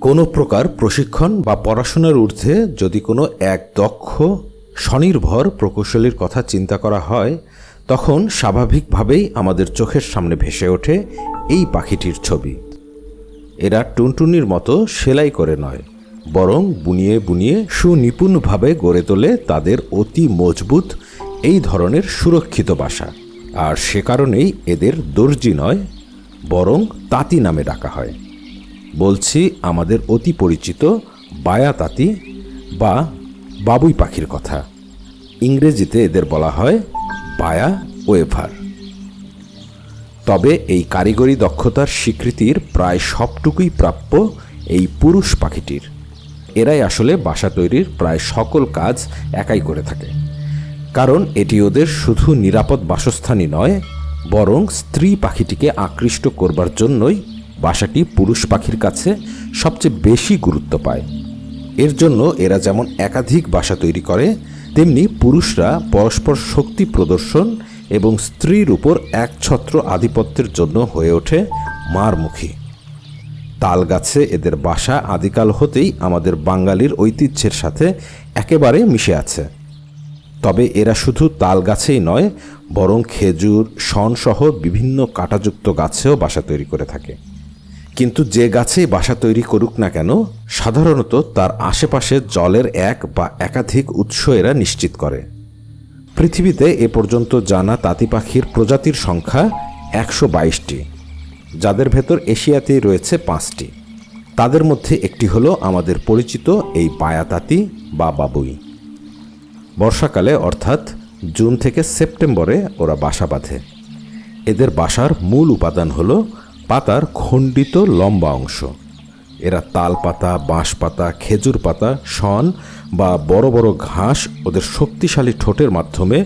কোনো প্রকার প্রশিক্ষণ বা পড়াশোনার ঊর্ধ্বে যদি কোনো এক দক্ষ, স্বনির্ভর প্রকৌশলীর কথা চিন্তা করা হয়, তখন স্বাভাবিকভাবেই আমাদের চোখের সামনে ভেসে ওঠে এই পাখিটির ছবি। এরা টুনটুনির মতো সেলাই করে নয়, বরং বুনিয়ে বুনিয়ে সুনিপুণভাবে গড়ে তোলে তাদের অতি মজবুত এই ধরনের সুরক্ষিত বাসা। আর সে কারণেই এদের দর্জি নয়, বরং তাঁতি নামে ডাকা হয়। বলছি, আমাদের অতি পরিচিত বায়া তাঁতি বা বাবুই পাখির কথা। ইংরেজিতে এদের বলা হয় বায়া ওয়েভার। তবে এই কারিগরি দক্ষতার স্বীকৃতির প্রায় সবটুকুই প্রাপ্য এই পুরুষ পাখিটির। এরাই আসলে বাসা তৈরির প্রায় সকল কাজ একাই করে থাকে। কারণ এটি ওদের শুধু নিরাপদ বাসস্থানই নয়, বরং স্ত্রী পাখিটিকে আকৃষ্ট করবার জন্যই বাসাটি পুরুষ পাখির কাছে সবচেয়ে বেশি গুরুত্ব পায়। এর জন্য এরা যেমন একাধিক বাসা তৈরি করে, তেমনি পুরুষরা পরস্পর শক্তি প্রদর্শন এবং স্ত্রীর উপর একছত্র আধিপত্যের জন্য হয়ে ওঠে মারমুখী। তাল গাছে এদের বাসা আদিকাল হতেই আমাদের বাঙালির ঐতিহ্যের সাথে একেবারে মিশে আছে। তবে এরা শুধু তাল গাছেই নয়, বরং খেজুর, শনসহ বিভিন্ন কাঁটাযুক্ত গাছেও বাসা তৈরি করে থাকে। কিন্তু যে গাছেই বাসা তৈরি করুক না কেন, সাধারণত তার আশেপাশে জলের এক বা একাধিক উৎস এরা নিশ্চিত করে। পৃথিবীতে এ পর্যন্ত জানা তাঁতি পাখির প্রজাতির সংখ্যা একশো বাইশটি, যাদের ভেতর এশিয়াতেই রয়েছে পাঁচটি। তাদের মধ্যে একটি হলো আমাদের পরিচিত এই পায়াতাতি বা বাবুই। বর্ষাকালে, অর্থাৎ জুন থেকে সেপ্টেম্বরে, ওরা বাসা বাঁধে। এদের বাসার মূল উপাদান হলো পাতার খণ্ডিত লম্বা অংশ। এরা তাল পাতা বাঁশ পাতা খেজুর পাতা, শন বা বড় বড় ঘাস ওদের শক্তিশালী ঠোঁটের মাধ্যমে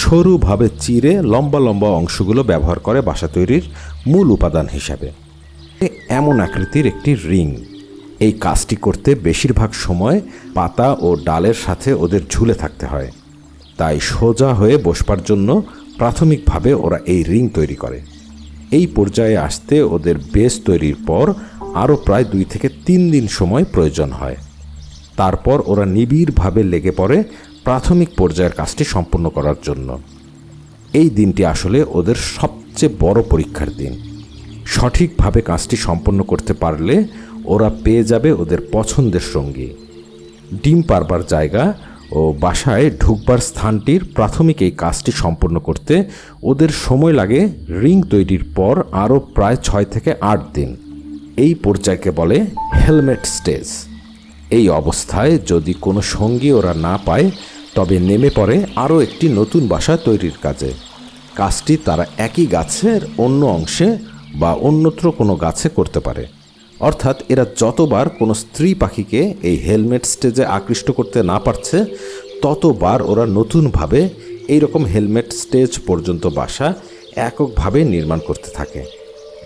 সরুভাবে চিরে লম্বা লম্বা অংশগুলো ব্যবহার করে বাসা তৈরির মূল উপাদান হিসাবে। এমন আকৃতির একটি রিং। এই কাজটি করতে বেশিরভাগ সময় পাতা ও ডালের সাথে ওদের ঝুলে থাকতে হয়। তাই সোজা হয়ে বসবার জন্য প্রাথমিকভাবে ওরা এই রিং তৈরি করে। এই পর্যায়ে আসতে ওদের বেস তৈরির পর আরও প্রায় দুই থেকে তিন দিন সময় প্রয়োজন হয়। তারপর ওরা নিবিড়ভাবে লেগে পড়ে প্রাথমিক পর্যায়ের কাজটি সম্পূর্ণ করার জন্য। এই দিনটি আসলে ওদের সবচেয়ে বড় পরীক্ষার দিন। সঠিকভাবে কাজটি সম্পন্ন করতে পারলে ওরা পেয়ে যাবে ওদের পছন্দের সঙ্গী। ডিম পারবার জায়গা ও বাসায় ঢুকবার স্থানটির প্রাথমিক এই কাজটি সম্পন্ন করতে ওদের সময় লাগে রিং তৈরির পর আরও প্রায় ছয় থেকে আট দিন। এই পর্যায়কে বলে হেলমেট স্টেজ। এই অবস্থায় যদি কোনো সঙ্গী ওরা না পায়, তবে নেমে পড়ে আরও একটি নতুন বাসা তৈরির কাজে। কাজটি তারা একই গাছের অন্য অংশে বা অন্যত্র কোনো গাছে করতে পারে। অর্থাৎ এরা যতবার কোনো স্ত্রী পাখিকে এই হেলমেট স্টেজে আকৃষ্ট করতে না পারছে, ততবার ওরা নতুনভাবে এই রকম হেলমেট স্টেজ পর্যন্ত বাসা এককভাবে নির্মাণ করতে থাকে।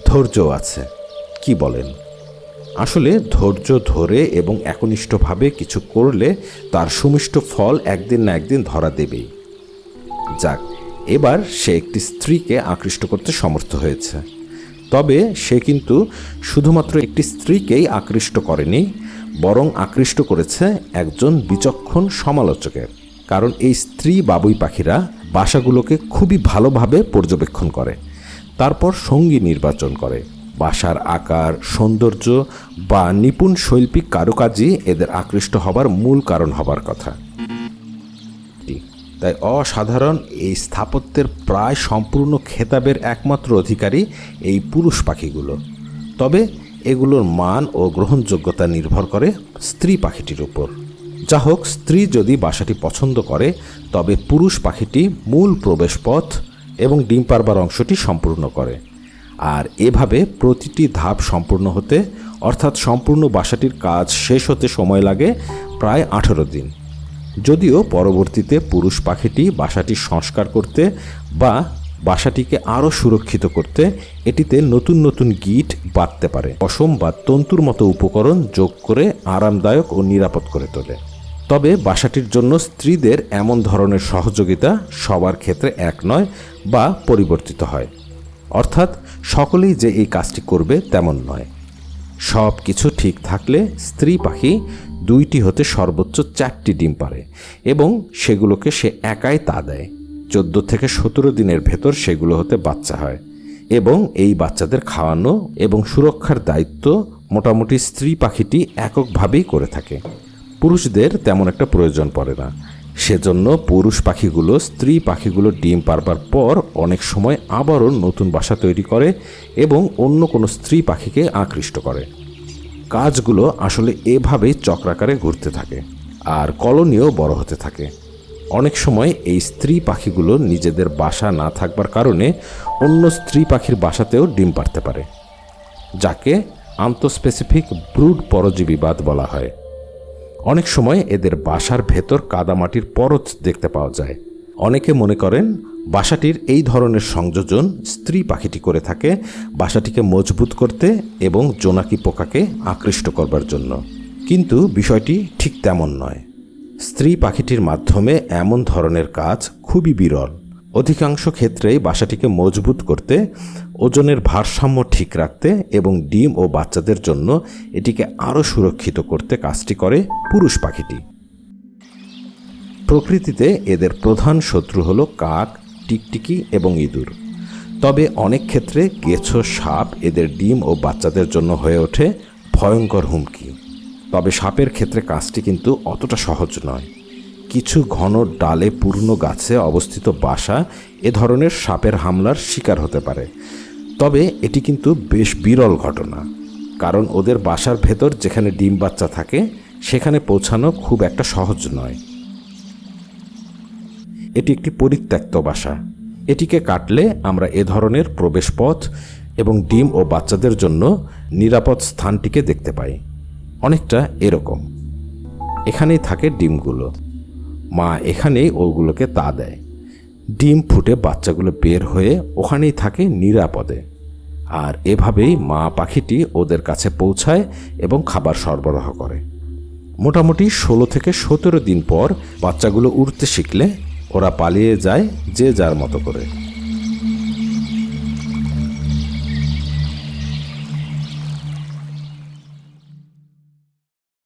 ধৈর্য আছে, কি বলেন? আসলে ধৈর্য ধরে এবং একনিষ্ঠভাবে কিছু করলে তার সুমিষ্ট ফল একদিন না একদিন ধরা দেবেই। যাক, এবার সে একটি স্ত্রীকে আকৃষ্ট করতে সমর্থ হয়েছে। তবে সে কিন্তু শুধুমাত্র একটি স্ত্রীকেই আকৃষ্ট করেনি, বরং আকৃষ্ট করেছে একজন বিচক্ষণ সমালোচকের। কারণ এই স্ত্রী বাবুই পাখিরা বাসাগুলোকে খুবই ভালোভাবে পর্যবেক্ষণ করে, তারপর সঙ্গী নির্বাচন করে। বাসার আকার, সৌন্দর্য বা নিপুণ শৈল্পিক কারুকাজই এদের আকৃষ্ট হবার মূল কারণ হবার কথা। তাই অসাধারণ এই স্থাপত্যের প্রায় সম্পূর্ণ খেতাবের একমাত্র অধিকারী এই পুরুষ পাখিগুলো। তবে এগুলোর মান ও গ্রহণযোগ্যতা নির্ভর করে স্ত্রী পাখিটির উপর। যা হোক স্ত্রী যদি বাসাটি পছন্দ করে, তবে পুরুষ পাখিটি মূল প্রবেশপথ এবং ডিম পারবার অংশটি সম্পূর্ণ করে। আর এভাবে প্রতিটি ধাপ সম্পূর্ণ হতে, অর্থাৎ সম্পূর্ণ বাসাটির কাজ শেষ হতে সময় লাগে প্রায় আঠেরো দিন। যদিও পরবর্তীতে পুরুষ পাখিটি বাসাটি সংস্কার করতে বা বাসাটিকে আরও সুরক্ষিত করতে এটিতে নতুন নতুন গিট বাঁধতে পারে। পশম বা তন্তুর মতো উপকরণ যোগ করে আরামদায়ক ও নিরাপদ করে তোলে। তবে বাসাটির জন্য স্ত্রীদের এমন ধরনের সহযোগিতা সবার ক্ষেত্রে এক নয় বা পরিবর্তিত হয়। অর্থাৎ সকলেই যে এই কাজটি করবে তেমন নয়। সব কিছু ঠিক থাকলে স্ত্রী পাখি দুইটি হতে সর্বোচ্চ চারটি ডিম পারে এবং সেগুলোকে সে একাই তা দেয়। চোদ্দ থেকে সতেরো দিনের ভেতর সেগুলো হতে বাচ্চা হয় এবং এই বাচ্চাদের খাওয়ানো এবং সুরক্ষার দায়িত্ব মোটামুটি স্ত্রী পাখিটি এককভাবেই করে থাকে। পুরুষদের তেমন একটা প্রয়োজন পড়ে না। সেজন্য পুরুষ পাখিগুলো, স্ত্রী পাখিগুলো ডিম পারবার পর অনেক সময় আবারও নতুন বাসা তৈরি করে এবং অন্য কোনো স্ত্রী পাখিকে আকৃষ্ট করে। কাজগুলো আসলে এভাবেই চক্রাকারে ঘুরতে থাকে আর কলোনিও বড় হতে থাকে। অনেক সময় এই স্ত্রী পাখিগুলো নিজেদের বাসা না থাকবার কারণে অন্য স্ত্রী পাখির বাসাতেও ডিম পারতে পারে, যাকে আন্তঃস্পেসিফিক ব্রুড পরজীবীবাদ বলা হয়। অনেক সময় এদের বাসার ভেতর কাদামাটির পরত দেখতে পাওয়া যায়। অনেকে মনে করেন বাসাটির এই ধরনের সংযোজন স্ত্রী পাখিটি করে থাকে, বাসাটিকে মজবুত করতে এবং জোনাকি পোকাকে আকৃষ্ট করবার জন্য। কিন্তু বিষয়টি ঠিক তেমন নয়। স্ত্রী পাখিটির মাধ্যমে এমন ধরনের কাজ খুবই বিরল। অধিকাংশ ক্ষেত্রেই বাসাটিকে মজবুত করতে, ওজনের ভারসাম্য ঠিক রাখতে এবং ডিম ও বাচ্চাদের জন্য এটিকে আরও সুরক্ষিত করতে কাজটি করে পুরুষ পাখিটি। প্রকৃতিতে এদের প্রধান শত্রু হলো কাক, টিকটিকি এবং ইঁদুর। তবে অনেক ক্ষেত্রে গেছো সাপ এদের ডিম ও বাচ্চাদের জন্য হয়ে ওঠে ভয়ঙ্কর হুমকি। তবে সাপের ক্ষেত্রে কাজটি কিন্তু অতটা সহজ নয়। কিছু ঘন ডালে পূর্ণ গাছে অবস্থিত বাসা এ ধরনের সাপের হামলার শিকার হতে পারে। তবে এটি কিন্তু বেশ বিরল ঘটনা, কারণ ওদের বাসার ভেতর যেখানে ডিম বাচ্চা থাকে, সেখানে পৌঁছানো খুব একটা সহজ নয়। এটি একটি পরিত্যক্ত বাসা। এটিকে কাটলে আমরা এ ধরনের প্রবেশপথ এবং ডিম ও বাচ্চাদের জন্য নিরাপদ স্থানটিকে দেখতে পাই। অনেকটা এরকম। এখানেই থাকে ডিমগুলো। মা এখানেই ওগুলোকে তা দেয়। ডিম ফুটে বাচ্চাগুলো বের হয়ে ওখানেই থাকে নিরাপদে। আর এভাবেই মা পাখিটি ওদের কাছে পৌঁছায় এবং খাবার সরবরাহ করে। মোটামুটি ষোলো থেকে সতেরো দিন পর বাচ্চাগুলো উড়তে শিখলে ওরা পালিয়ে যায় যে যার মতো করে।